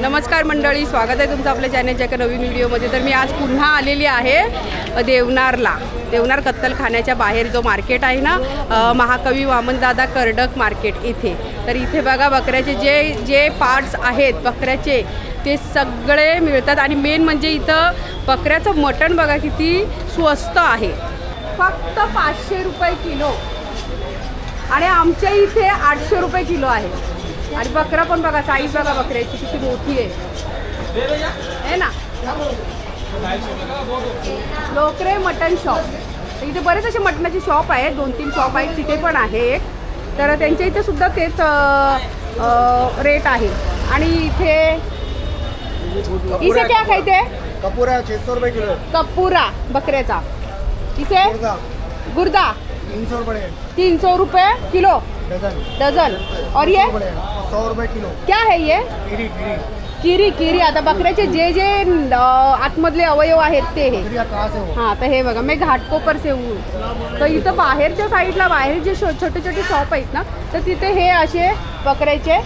नमस्कार मंडळी स्वागत आहे तुमचं आपल्या चॅनलच्या एका नवीन व्हिडिओमध्ये तर मी आज पुन्हा आलेली आहे देवनारला. देवनार कत्तलखान्याच्या बाहेर जो मार्केट आहे ना महाकवी वामनदादा कर्डक मार्केट इथे. तर इथे बघा बकऱ्याचे जे जे पार्ट्स आहेत बकऱ्याचे ते सगळे मिळतात. आणि मेन म्हणजे इथं बकऱ्याचं मटण बघा किती स्वस्त आहे. फक्त पाचशे रुपये किलो. आणि आमच्या इथे आठशे रुपये किलो आहे. आणि बकरा पण बघा साईज बघा बकऱ्याची किती मोठी आहे. आहे ना? Lokare mutton shop. इथे बरेच असे मटणाचे शॉप आहेत दोन तीन शॉप आहेत तिथे पण आहे एक. तर त्यांच्या इथे सुद्धा तेच रेट आहे. आणि इथे इथे क्या खायते कपूरा छः रुपये किलो. कपुरा बकऱ्याचा. इथे? गुर्दा तीन सौ रुपये तीन सौ रुपये किलो. Dozen dozen. और ये? सौ रुपये किलो. क्या है ये? किरी किरी. आता बकऱ्याचे जे जे आतमधले अवयव आहेत ते हे. हो? हां तर हे बघा मी घाटकोपर से हूँ. तर इथं बाहेरच्या साईडला बाहेर जे छोटे छोटे शॉप आहेत ना तर तिथे हे असे बकऱ्याचे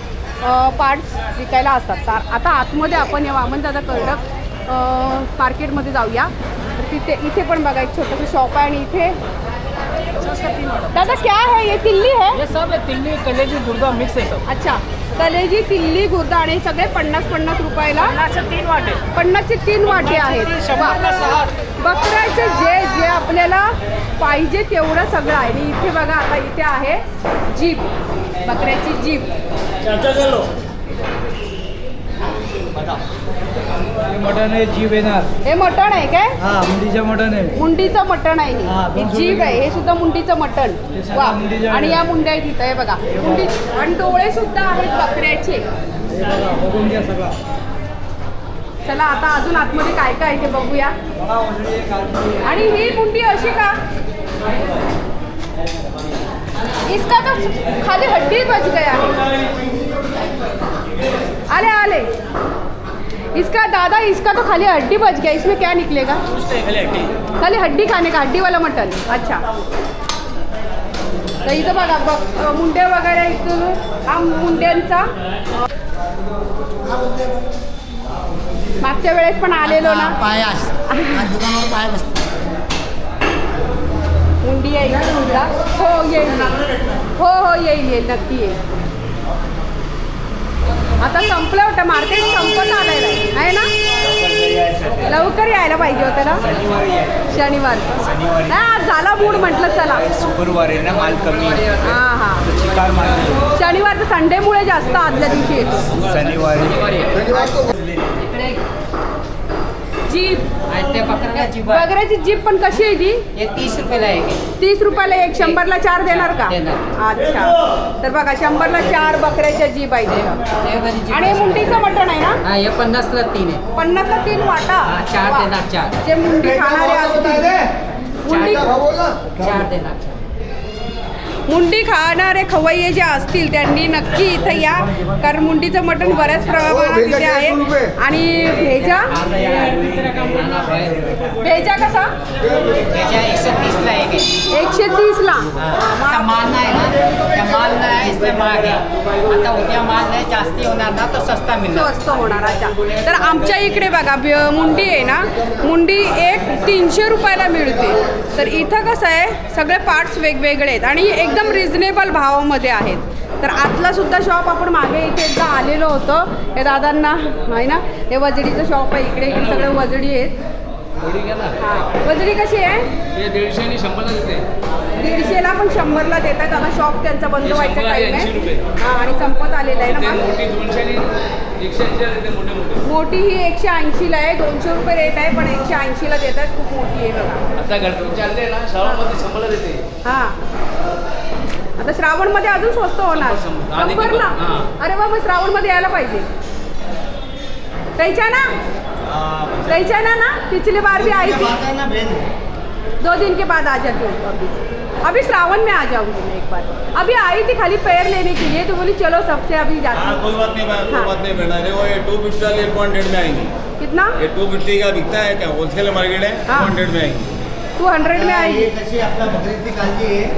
पार्ट्स विकायला असतात. तर आता आतमध्ये आपण या वामनदादा कर्डक अ, मार्केटमध्ये जाऊया. तर तिथे इथे पण बघा एक छोटंसं शॉप आहे आणि इथे दादा क्या है? ये तिल्ली है? ये सब है तिल्ली कलेजी गुर्दा मिक्स है सब। अच्छा कलेजी तिल्ली गुर्दा आणि सगळे पन्नास पन्नास रुपयाला? तीन वाटे. पन्नासचे तीन वाटे आहेत. बकऱ्याचे जे जे आपल्याला पाहिजे तेवढं सगळं आहे. आणि इथे बघा आता इथे आहे जीप. बकऱ्याची जीप. हे मटन आहे जीव येणार. हे मटण आहे काय? हा मुंडीचं मटन आहे. मुंडीचं मटण आहे हा, हे. ही दोनशे रुपये आहे हे सुद्धा मुंडीचं मटण. हे सगळं वा मुंडीचं आणि आहे. या मुंड्या आहेत इथं हे बघा. मुंडी आणि डोळे सुद्धा आहेत बकऱ्याचे. हे बघा बघून घ्या सगळा. चला आता अजून आतमध्ये काय काय आहे ते बघूया. बघा आहे, आहे. आणि ही मुंडी अशी का? इसका तो खाली हड्डी बच गया. आले आले. इसका दादा इसका तो खाली हड्डी बच गया इसमें क्या निकलेगा? खाली हड्डी खाने का हड्डी वाला मटन। अच्छा। तर इथं बघा बघ मुंड्या वगैरे इथून हा मुंड्यांचा मागच्या वेळेस पण आलेलो ना. आज दुकानावर पाय बसतो. मुंडी मुंडा. हो येईल. हो हो येईल येईल नक्की येईल. आता संपलं होतं मार्केट संपत आलेलं आहे आहे ना? लवकर यायला पाहिजे होतं ना शनिवार. शनिवारी. नाही आज झाला मूड म्हटलं चला. शुक्रवार आहे ना माल कमी आहे. हां हां. चिकार माल नाही. शनिवार तर संडेमुळे जास्त आदल्या दिवशी येतो. शनिवारी. जीप आणि ते बकऱ्याला जीभ आहे. वगैरेची जीप पण कशी आहे ती हे तीस रुपयाला आहे हे. तीस रुपयाला एक शंभरला चार देणार का देणार. अच्छा तर बघा शंभरला चार बकऱ्याच्या जीप आहे तिथं. वाली जीभ आणि हे आहे. मुंडीचं मटण आहे ना हा हे पन्नासला तीन आहे पन्नासला तीन वाटा हा, चार वा. देणार, चार. जे मुंडी खाणारे असतील मुंडी चार देणार चार. मुंडी खाणारे खवय्ये जे असतील त्यांनी नक्की इथं या. कारण मुंडीचं मटण बऱ्याच प्रमाणात इथे आहे. आणि भेजा. भेजा कसा? एकशे तीसला आहे हा. माल नाही ना. त्या माल नाही आहे, इसलिए महाग आहे आता उद्या माल नाही जास्ती होणार ना तर सस्ता मिळणार. स्वस्त होणार अच्छा तर आमच्या इकडे बघा मुंडी आहे ना. मुंडी तीनशे रुपयाला मिळते. तर इथं कसं आहे सगळे पार्ट्स वेगवेगळे आहेत आणि एकदम रिझनेबल भावामध्ये आहेत. तर आतलासुद्धा शॉप आपण मागे इथे एकदा आलेलो होतो. हे दादांना आहे ना? हे वजडीचं शॉप आहे. इकडे इकडे सगळे वजडी आहेत. हां. वजडी कशी आहे? हे दीडशे आणि शंभरला देते. दीडशेला पण शंभरला देतात. आता शॉप त्यांचा बंद व्हायचा शंभर आणि टाईम ऐंशी आहे. रुपये. हां आणि संपत आलेला आहे ते ना. मोठी दोनशे आणि एकशे ऐंशी देते मोठे मोठे. मोठी ही एकशे ऐंशीला आहे. दोनशे रुपये रेट आहे पण एकशे ऐंशीला देतात. खूप मोठी आहे बघा. आता गणपती चालले ना श्रावणमध्ये शंभरला देते. हां. आता श्रावणमध्ये अजून स्वस्त होणार. शंभर, शंभर. आणि शंभरला हां. अरे बाबा श्रावणमध्ये यायला पाहिजे. कैचा ना ना ना पिछली बार भी आई थी। दो दिन के बाद आ जाती हूँ अभी अभी श्रावण में आ जाऊँगी मैं एक बार। अभी आई थी खाली पैर लेने के लिए तो बोली चलो सबसे अभी जाती हाँ हूँ। कोई बात नहीं बात हाँ। कोई बात नहीं बहना। वो ये टू फिफ्टी वाली पॉइंट में आएँगी। कितना? ये टू फिफ्टी का बिकता है क्या? होलसेल मार्केट है? हाँ। टू में आएँगी। टू हंड्रेड में आहे.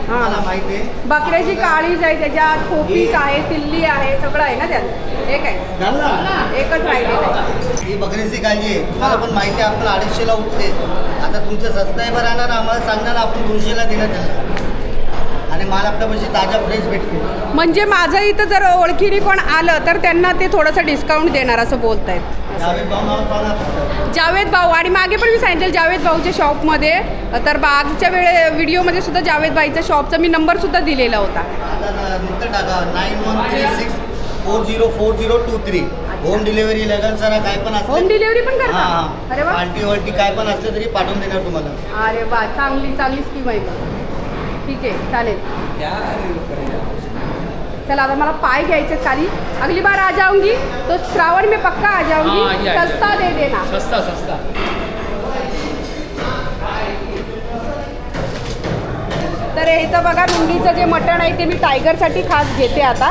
मला माहिती आहे. बकऱ्याची काळीज आहे त्याच्यात खोपीस आहे तिल्ली आहे सगळं आहे ना त्यात? एक आहे? एकच ही बकरीची काळजी आहे. पण माहिती आहे आपल्याला अडीचशेला उठते. आता तुमचं सबस्क्रायबर राहणार आम्हाला सांगणार आपण दोनशेला देणार त्यांना माल आपल्यापाशी ताजा फ्रेश भेटते म्हणजे माझं इथं जर ओळखीने कोण आलं तर त्यांना ते थोडंसं डिस्काउंट देणार असं बोलतायत. जावेद भाऊ नाव. जावेद भाऊ आणि मागे पण मी सांगितलं जावेद भाऊच्या शॉपमध्ये तर बागच्या वेळे व्हिडिओमध्ये सुद्धा जावेद भाईच्या शॉपचा मी नंबर सुद्धा दिलेला होता. आता न- नंतर टाका nine one three six four zero four zero two three home delivery लगन सर काय पण असलं. होम डिलिव्हरी पण करता? अरे वा. पार्टी काय पण असलं तरी पाठवून देणार तुम्हाला. अरे वा चांगली चांगली स्कीम आहे. ठीक आहे चालेल. चला आता मला पाय घ्यायचे खाली अगली बार आ जाऊंगी तो श्रावण में पक्का आ जाऊंगी सस्ता दे देना. सस्ता सस्ता. तर हे इथं बघा मुंगीचं जे मटण आहे ते मी टायगरसाठी खास घेते आता.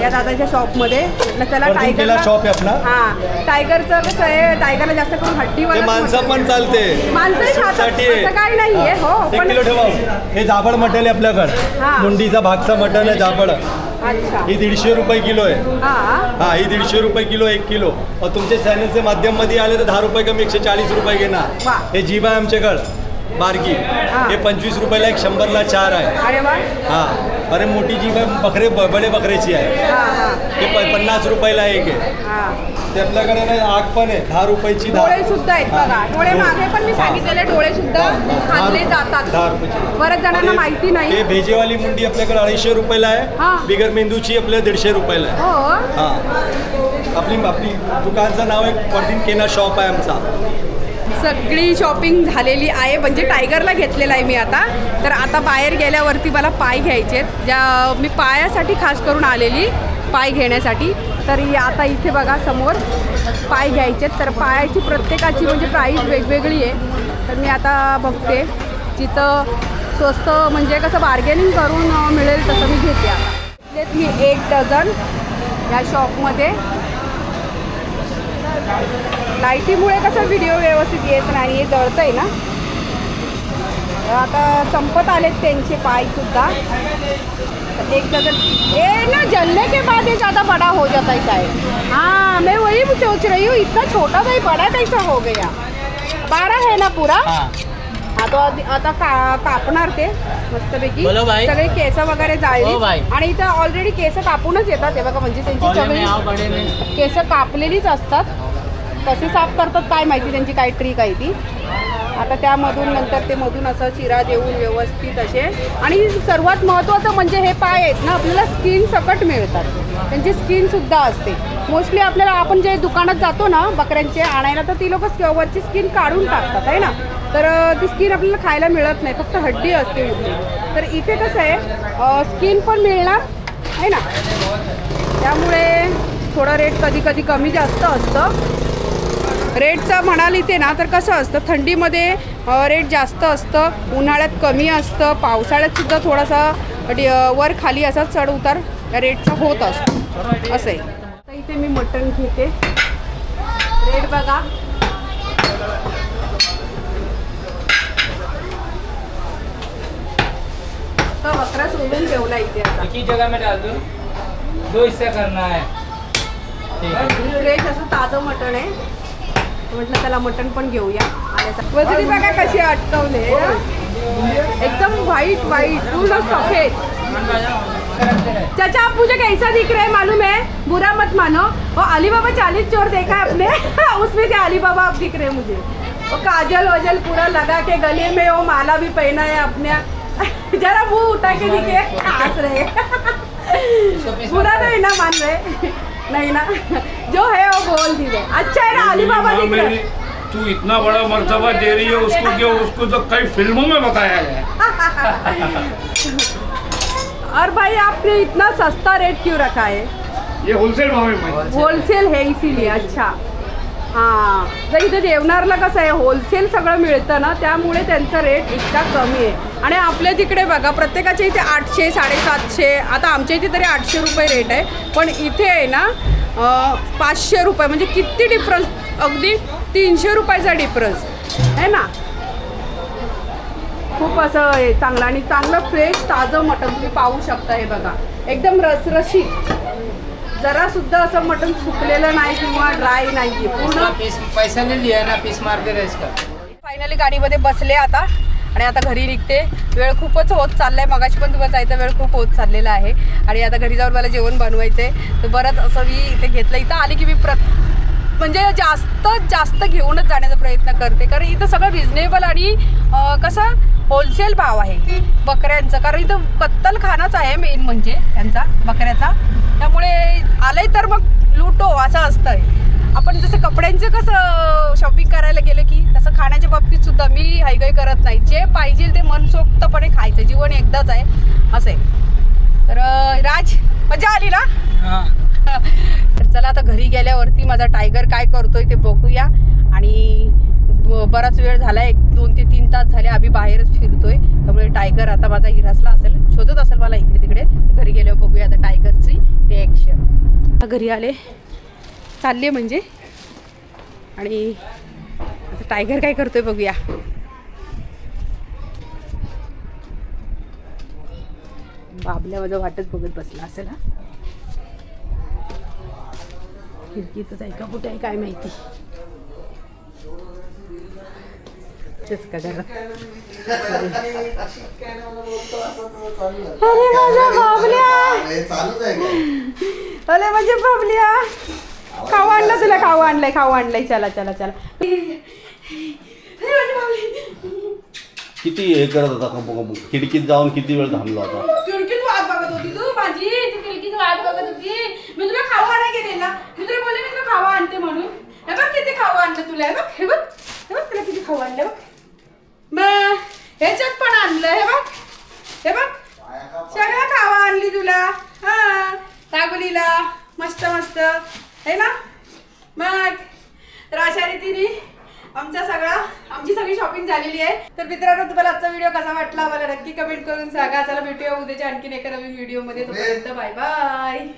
या दादाच्या शॉपमध्ये. म्हटलं चला टायगरला शॉप आहे आपला. हां टायगरचं कसं आहे टायगरला जास्त करून हड्डीवाला ते माणसं पण चालते. माणसंही खातात साठी आहे. असं काही नाहीये हो. एक पण किलो ठेवा हे जाबड मटेल आहे हा. आपल्याकडं मुंडीचा भागचा मटण आहे जाबड. अच्छा. ही दीडशे रुपये किलो आहे. हां. हा ही दीडशे रुपये किलो एक किलो. तुमच्या चॅनलचे माध्यममध्ये आले तर दहा रुपये कमी एकशे चाळीस रुपये वा. घेणार हे जीभ आहे आमच्याकडं. बारकी. हा. पंचवीस रुपयाला एक शंभरला चार आहे. हा. अरे मोठी आहे बकरे बडे बकऱ्याची आहे. हां हां. हे प- पन्नास रुपयाला एक आहे. हां. ते आपल्याकडे ना आग पण आहे. दहा रुपयाची डोळे सुद्धा आहेत. बघा. डोळे. मागे पण मी. सांगितलेले डोळे सुद्धा. खाल्ले जातात. दहा रुपयाची. बऱ्याच जणांना माहिती नाही. हे भेजेवाली मुंडी आपल्याकडे अडीचशे रुपयाला. आहे. बिगर मेंदूची आपल्या दीडशे रुपयाला आहे. हो. हा. आपली आपली दुकानचं नाव आहे परदीन केना शॉप आहे आमचा. सगळी शॉपिंग झालेली आहे. म्हणजे टायगरला घेतलेला आहे मी आता. तर आता बाहेर गेल्यावरती मला पाय घ्यायचे आहेत. ज्या मी पायासाठी खास करून आलेली पाय घेण्यासाठी. तर आता इथे बघा समोर पाय घ्यायचे आहेत. तर पायाची प्रत्येकाची म्हणजे प्राईस वेगवेगळी आहे. तर मी आता बघते. जिथं स्वस्त म्हणजे कसं बार्गेनिंग करून मिळेल तसं मी घेते आता. मी एक डझन या शॉपमध्ये लाईटीमुळे कसं व्हिडिओ व्यवस्थित येत नाही हे जळतं आहे ना. आता संपत आलेत त्यांचे पाय सुद्धा. एक डजन ये ना जलने के बाद ये ज़्यादा बड़ा हो जाता है शायद. हाँ मैं वही सोच रही हूँ इतना छोटा ही बड़ा कैसा हो गया? बारह है ना पूरा? हा। तो आधी- आता का कापणार ते मस्तपैकी. भाई. सगळे केस वगैरे हो जाळली भाई. आणि इथं ऑलरेडी केस कापूनच येतात हे बघा म्हणजे त्यांची केस कापलेलीच असतात. कशी साफ करतात काय माहिती त्यांची काय ट्रिक आहे ती. आता त्यामधून नंतर ते मधून असं चिरा देऊन व्यवस्थित असे. आणि सर्वात महत्त्वाचं म्हणजे हे पाय आहेत ना आपल्याला स्किन सकट मिळतात. त्यांची स्किनसुद्धा असते. मोस्टली आपल्याला आपण जे दुकानात जातो ना बकऱ्यांचे आणायला तर ती लोक वरची स्किन काढून टाकतात आहे ना? तर ती स्किन आपल्याला खायला मिळत नाही फक्त हड्डी असते इथे. तर इथे कसं आहे स्किन पण मिळणार आहे ना? त्यामुळे थोडं रेट कधी कधी कमी जास्त असतं. रेटचं म्हणाल इथे ना तर कसं असतं थंडीमध्ये रेट जास्त असतं उन्हाळ्यात कमी असतं पावसाळ्यात सुद्धा थोडासा वर खाली असा चढ उतार रेटचा होत असतो. असं आहे. आता इथे मी मटण घेते. रेट बघा. बकरा सोडून ठेवला इथे आता. एक जगह में डाल दो दो हिस्सा करना ठीक फ्रेश असं ताजं मटण आहे. म्हटलं त्याला मटण पण घेऊया. वजनी बघा कशी अटकवले एकदम व्हाइट व्हाइट पूर्ण सफेद चाचा आप मुझे कैसा दिख रहा है मालूम है? बुरा मत मानो. वो अली बाबा चालीस चोर देखा है आपने? उसमें से अली बाबा आप दिख रहे हैं मुझे. वो काजल वजल पूरा लगा के गले में वो माला भी पहना है अपने जरा मुंह उठा के दिखे हंस रहे बुरा नहीं ना मान रहे नहीं ना. जो है वो बोल दी है अच्छा है ना अली बाबा माँ दिख रहे मेरी तू इतना बड़ा मर्तबा दे रही है उसको कि उसको तो कई फिल्मों में बताया गया है। और भाई आपने इतना सस्ता रेट क्यों रखा है? ये होलसेल भाव में होलसेल है इसीलिए अच्छा। हां तर इथे देवनारला कसं आहे होलसेल सगळं मिळतं ना त्यामुळे त्यांचा रेट इतका कमी आहे. आणि आपल्या तिकडे बघा प्रत्येकाच्या इथे आठशे साडेसातशे आता आमच्या इथे तरी आठशे रुपये रेट आहे. पण इथे आहे ना पाचशे रुपये म्हणजे किती डिफरन्स अगदी तीनशे रुपयाचा डिफरन्स आहे ना? खूप असं हे चांगलं आणि चांगलं फ्रेश ताजं मटण तुम्ही पाहू शकता हे बघा. एकदम रसरशीत जरा सुद्धा असं मटण सुकलेलं नाही किंवा ड्राय नाही पूर्ण पीस पैसा नहीं लिया ना पीस मार दे रहे इसका फायनली गाडीमध्ये बसले आता. आणि आता घरी निघते. वेळ खूपच होत चाललाय. मगाशी पण तुम्हाला जायचा वेळ खूप होत चाललेला आहे. आणि आता घरी जाऊन मला जेवण बनवायचं आहे तर बरंच असं मी इथे घेतलं. इथं आली की मी प्रत म्हणजे जास्त जास्त घेऊनच जाण्याचा प्रयत्न करते. कारण इथं सगळं रिजनेबल आणि कसं होलसेल भाव आहे. बकऱ्यांचं. कारण इथं कत्तलखानाच आहे मेन म्हणजे त्यांचा बकऱ्याचा. त्यामुळे आलंय तर मग लुटो असं असतंय. आपण जसं कपड्यांचं कसं शॉपिंग करायला गेलं की तसं खाण्याच्या बाबतीत सुद्धा मी हायगाई करत नाही. जे पाहिजे ते मनसोक्तपणे खायचं. जीवन एकदाच आहे. असं आहे. तर राज मजा आली ना? तर चला आता घरी गेल्यावरती माझा टायगर काय करतोय ते बघूया. आणि बराच वेळ झाला एक दोन ते तीन तास झाले आम्ही बाहेरच फिरतोय. त्यामुळे टायगर आता माझा हिरासला असेल शोधत असेल मला इकडे तिकडे घरी गेल्यावर बघूया आता टायगरची रिॲक्शन घरी आले. चालले म्हणजे. आणि आता टायगर काय करतोय बघूया. बाबल्या माझं वाटच बघत बसला असेल हा. खिडकीतच आहे का कुठे आहे काय माहिती. तेच का घरात अरे माझ्या बाबल्या. अरे म्हणजे बाबल्या. खाऊ आणलं तुला खाऊ आणलंय खाऊ आणलंय. चला चला चला. किती हे करत होता का बघ- बघ. खिडकीत जाऊन किती वेळ थांबलो होता खिडकीत वाट बघत होती तू माझी. ती खिडकीत वाट बघत होती. मी तुला खावा आणायला गेलेला. मी तुला बोलले मी तुला खावा आणते म्हणून. हे बघ किती खावा आणलं तुला. हे बघ हे बघ. हे बघ तुला किती खावा आणलं. बघ. मग ह्याच्यात पण आणलं. हे बघ. हे बघ. सगळं खावा आणली तुला. हा दाबलीला मस्त मस्त. है ना? मग तर अशा रीतीने आमचा सगळा आमची सगळी शॉपिंग झालेली आहे. तर मित्रांनो तुम्हाला आजचा व्हिडिओ कसा वाटला? मला नक्की कमेंट करून सांगा. चला भेटूया उद्याच्या आणखीन एका नवीन व्हिडिओमध्ये तोपर्यंत बाय बाय